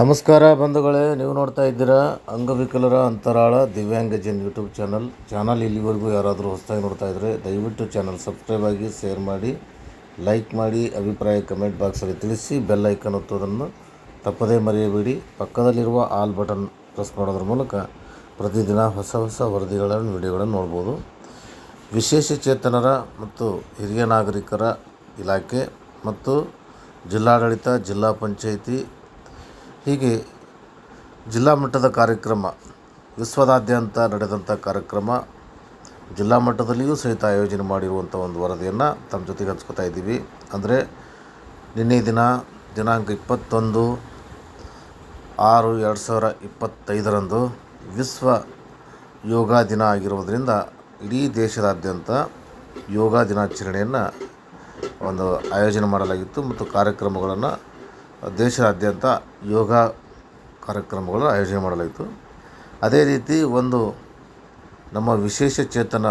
ನಮಸ್ಕಾರ ಬಂಧುಗಳೇ, ನೀವು ನೋಡ್ತಾ ಇದ್ದೀರಾ ಅಂಗವಿಕಲರ ಅಂತರಾಳ ದಿವ್ಯಾಂಗಜನ್ ಯೂಟ್ಯೂಬ್ ಚಾನಲ್. ಚಾನಲ್ ಇಲ್ಲಿವರೆಗೂ ಯಾರಾದರೂ ಹೊಸದಾಗಿ ನೋಡ್ತಾ ಇದ್ದರೆ ದಯವಿಟ್ಟು ಚಾನಲ್ ಸಬ್ಸ್ಕ್ರೈಬ್ ಆಗಿ, ಶೇರ್ ಮಾಡಿ, ಲೈಕ್ ಮಾಡಿ, ಅಭಿಪ್ರಾಯ ಕಮೆಂಟ್ ಬಾಕ್ಸಲ್ಲಿ ತಿಳಿಸಿ, ಬೆಲ್ ಐಕನ್ ಒತ್ತೋದನ್ನು ತಪ್ಪದೇ ಮರೆಯಬೇಡಿ. ಪಕ್ಕದಲ್ಲಿರುವ ಆಲ್ ಬಟನ್ ಪ್ರೆಸ್ ಮಾಡೋದ್ರ ಮೂಲಕ ಪ್ರತಿದಿನ ಹೊಸ ಹೊಸ ವರದಿಗಳನ್ನು, ವಿಡಿಯೋಗಳನ್ನು ನೋಡ್ಬೋದು. ವಿಶೇಷ ಚೇತನರ ಮತ್ತು ಹಿರಿಯ ನಾಗರಿಕರ ಇಲಾಖೆ ಮತ್ತು ಜಿಲ್ಲಾಡಳಿತ, ಜಿಲ್ಲಾ ಪಂಚಾಯಿತಿ ಹೀಗೆ ಜಿಲ್ಲಾ ಮಟ್ಟದ ಕಾರ್ಯಕ್ರಮ, ವಿಶ್ವದಾದ್ಯಂತ ನಡೆದಂಥ ಕಾರ್ಯಕ್ರಮ ಜಿಲ್ಲಾ ಮಟ್ಟದಲ್ಲಿಯೂ ಸಹಿತ ಆಯೋಜನೆ ಮಾಡಿರುವಂಥ ಒಂದು ವರದಿಯನ್ನು ತಮ್ಮ ಜೊತೆಗೆ ಹಂಚ್ಕೋತಾ ಇದ್ದೀವಿ. ಅಂದರೆ ನಿನ್ನೆ ದಿನ, ದಿನಾಂಕ ಇಪ್ಪತ್ತೊಂದು ಆರು ಎರಡು ಸಾವಿರ ಇಪ್ಪತ್ತೈದರಂದು ವಿಶ್ವ ಯೋಗ ದಿನ ಆಗಿರುವುದರಿಂದ ಇಡೀ ದೇಶದಾದ್ಯಂತ ಯೋಗ ದಿನಾಚರಣೆಯನ್ನು ಒಂದು ಆಯೋಜನೆ ಮಾಡಲಾಗಿತ್ತು ಮತ್ತು ಕಾರ್ಯಕ್ರಮಗಳನ್ನು ದೇಶದಾದ್ಯಂತ ಯೋಗ ಕಾರ್ಯಕ್ರಮಗಳನ್ನು ಆಯೋಜನೆ ಮಾಡಲಾಯಿತು. ಅದೇ ರೀತಿ ಒಂದು ನಮ್ಮ ವಿಶೇಷ ಚೇತನ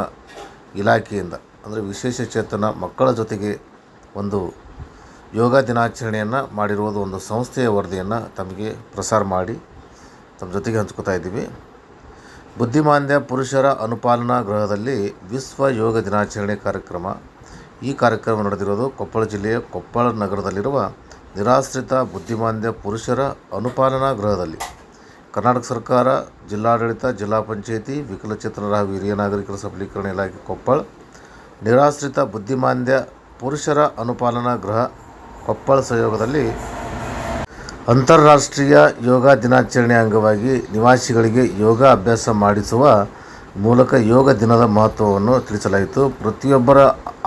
ಇಲಾಖೆಯಿಂದ, ಅಂದರೆ ವಿಶೇಷ ಚೇತನ ಮಕ್ಕಳ ಜೊತೆಗೆ ಒಂದು ಯೋಗ ದಿನಾಚರಣೆಯನ್ನು ಮಾಡಿರುವುದು ಒಂದು ಸಂಸ್ಥೆಯ ವರದಿಯನ್ನು ತಮಗೆ ಪ್ರಸಾರ ಮಾಡಿ ತಮ್ಮ ಜೊತೆಗೆ ಹಂಚ್ಕೋತಾ ಇದ್ದೀವಿ. ಬುದ್ಧಿಮಾಂದ್ಯ ಪುರುಷರ ಅನುಪಾಲನಾ ಗೃಹದಲ್ಲಿ ವಿಶ್ವ ಯೋಗ ದಿನಾಚರಣೆ ಕಾರ್ಯಕ್ರಮ. ಈ ಕಾರ್ಯಕ್ರಮ ನಡೆದಿರೋದು ಕೊಪ್ಪಳ ಜಿಲ್ಲೆಯ ಕೊಪ್ಪಳ ನಗರದಲ್ಲಿರುವ ನಿರಾಶ್ರಿತ, ಬುದ್ಧಿಮಾಂದ್ಯ ಪುರುಷರ ಅನುಪಾಲನಾ ಗೃಹದಲ್ಲಿ ಕರ್ನಾಟಕ ಸರ್ಕಾರ, ಜಿಲ್ಲಾಡಳಿತ, ಜಿಲ್ಲಾ ಪಂಚಾಯಿತಿ ವಿಕಲಚೇತನರ ಹಾಗೂ ಹಿರಿಯ ನಾಗರಿಕರ ಸಬಲೀಕರಣ ಇಲಾಖೆ ಕೊಪ್ಪಳ, ನಿರಾಶ್ರಿತ, ಬುದ್ಧಿಮಾಂದ್ಯ ಪುರುಷರ ಅನುಪಾಲನಾ ಗೃಹ ಕೊಪ್ಪಳ ಸಹಯೋಗದಲ್ಲಿ ಅಂತಾರಾಷ್ಟ್ರೀಯ ಯೋಗ ದಿನಾಚರಣೆ ಅಂಗವಾಗಿ ನಿವಾಸಿಗಳಿಗೆ ಯೋಗ ಅಭ್ಯಾಸ ಮಾಡಿಸುವ ಮೂಲಕ ಯೋಗ ದಿನದ ಮಹತ್ವವನ್ನು ತಿಳಿಸಲಾಯಿತು. ಪ್ರತಿಯೊಬ್ಬರ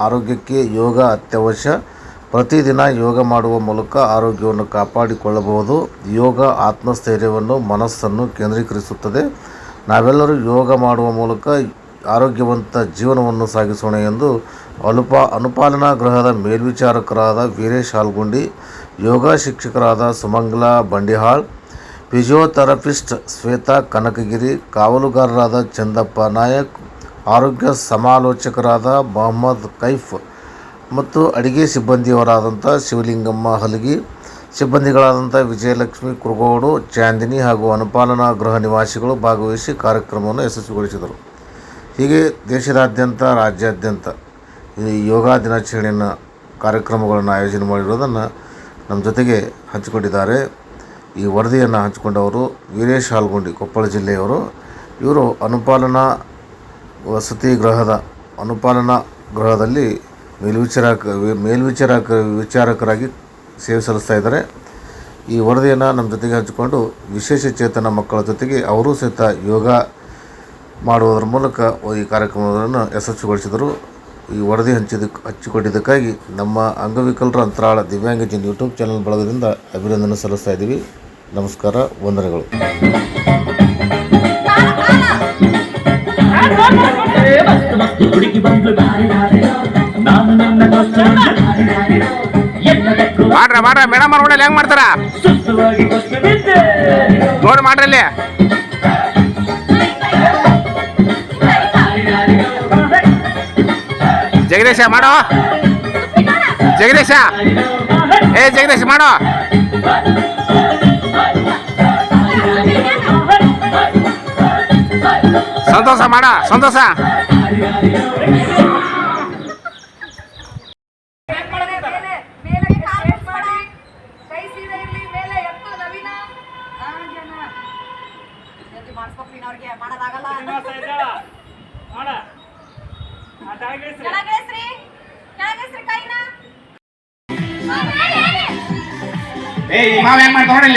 ಆರೋಗ್ಯಕ್ಕೆ ಯೋಗ ಅತ್ಯವಶ್ಯ. ಪ್ರತಿದಿನ ಯೋಗ ಮಾಡುವ ಮೂಲಕ ಆರೋಗ್ಯವನ್ನು ಕಾಪಾಡಿಕೊಳ್ಳಬಹುದು. ಯೋಗ ಆತ್ಮಸ್ಥೈರ್ಯವನ್ನು ಮನಸ್ಸನ್ನು ಕೇಂದ್ರೀಕರಿಸುತ್ತದೆ. ನಾವೆಲ್ಲರೂ ಯೋಗ ಮಾಡುವ ಮೂಲಕ ಆರೋಗ್ಯವಂತ ಜೀವನವನ್ನು ಸಾಗಿಸೋಣ ಎಂದು ಅನುಪ, ಅನುಪಾಲನಾ ಗೃಹದ ಮೇಲ್ವಿಚಾರಕರಾದ ವೀರೇಶ್ ಹಾಲ್ಗುಂಡಿ, ಯೋಗ ಶಿಕ್ಷಕರಾದ ಸುಮಂಗಲ ಬಂಡಿಹಾಳ್, ಫಿಸಿಯೋಥೆರಪಿಸ್ಟ್ ಶ್ವೇತಾ ಕನಕಗಿರಿ, ಕಾವಲುಗಾರರಾದ ಚಂದಪ್ಪ ನಾಯಕ್, ಆರೋಗ್ಯ ಸಮಾಲೋಚಕರಾದ ಮೊಹಮ್ಮದ್ ಕೈಫ್ ಮತ್ತು ಅಡಿಗೆ ಸಿಬ್ಬಂದಿಯವರಾದಂಥ ಶಿವಲಿಂಗಮ್ಮ ಹಲಗಿ, ಸಿಬ್ಬಂದಿಗಳಾದಂಥ ವಿಜಯಲಕ್ಷ್ಮಿ ಕುರುಗೋಡು, ಚಾಂದಿನಿ ಹಾಗೂ ಅನುಪಾಲನಾ ಗೃಹ ನಿವಾಸಿಗಳು ಭಾಗವಹಿಸಿ ಕಾರ್ಯಕ್ರಮವನ್ನು ಯಶಸ್ವಿಗೊಳಿಸಿದರು. ಹೀಗೆ ದೇಶದಾದ್ಯಂತ, ರಾಜ್ಯಾದ್ಯಂತ ಈ ಯೋಗ ದಿನಾಚರಣೆಯನ್ನು, ಕಾರ್ಯಕ್ರಮಗಳನ್ನು ಆಯೋಜನೆ ಮಾಡಿರೋದನ್ನು ನಮ್ಮ ಜೊತೆಗೆ ಹಂಚಿಕೊಂಡಿದ್ದಾರೆ. ಈ ವರದಿಯನ್ನು ಹಂಚಿಕೊಂಡವರು ವೀರೇಶ್ ಹಾಲ್ಗುಂಡಿ, ಕೊಪ್ಪಳ ಜಿಲ್ಲೆಯವರು. ಇವರು ಅನುಪಾಲನಾ ವಸತಿ ಗೃಹದ, ಅನುಪಾಲನಾ ಗೃಹದಲ್ಲಿ ಮೇಲ್ವಿಚಾರಕ ಮೇಲ್ವಿಚಾರಕ, ವಿಚಾರಕರಾಗಿ ಸೇವೆ ಸಲ್ಲಿಸ್ತಾ ಇದ್ದಾರೆ. ಈ ವರದಿಯನ್ನು ನಮ್ಮ ಜೊತೆಗೆ ಹಂಚಿಕೊಂಡು ವಿಶೇಷ ಚೇತನ ಮಕ್ಕಳ ಜೊತೆಗೆ ಅವರೂ ಸಹಿತ ಯೋಗ ಮಾಡುವುದರ ಮೂಲಕ ಈ ಕಾರ್ಯಕ್ರಮವನ್ನು ಯಶಸ್ವಿಗೊಳಿಸಿದರು. ಈ ವರದಿ ಹಂಚಿದಕ್ಕೆ ಹಚ್ಚಿಕೊಂಡಿದ್ದಕ್ಕಾಗಿ ನಮ್ಮ ಅಂಗವಿಕಲರ ಅಂತರಾಳ ದಿವ್ಯಾಂಗಜನ್ ಯೂಟ್ಯೂಬ್ ಚಾನಲ್ ಬಳಗದಿಂದ ಅಭಿನಂದನೆ ಸಲ್ಲಿಸ್ತಾ ಇದ್ದೀವಿ. ನಮಸ್ಕಾರ, ವಂದನೆಗಳು. ಮಾಡ್ರ? ಮೇಡಮ್ ಅವ್ರ ಹೆಂಗ್ ಮಾಡ್ತಾರ? ನೋಡಿ ಮಾಡ್ರಿ ಅಲ್ಲಿ ಜಗದೀಶ ಮಾಡೋ. ಜಗದೀಶ. ಏ ಜಗದೀಶ ಮಾಡೋ. ಸಂತೋಷ ಮಾಡ ಸಂತೋಷ. ಮಾಡಿಸ್ಕೊಪ್ರಿ ಅವ್ರಿಗೆ ಮಾಡೋದಾಗಲ್ಲ ಕೆಳಗಿಳಿಸ್ರಿ ಕೆಳಗಿಳಿಸ್ರಿ ಕೈನ. ಏಯ್ ಮಾವ ಹೆಂಗ್ ನೋಡಿ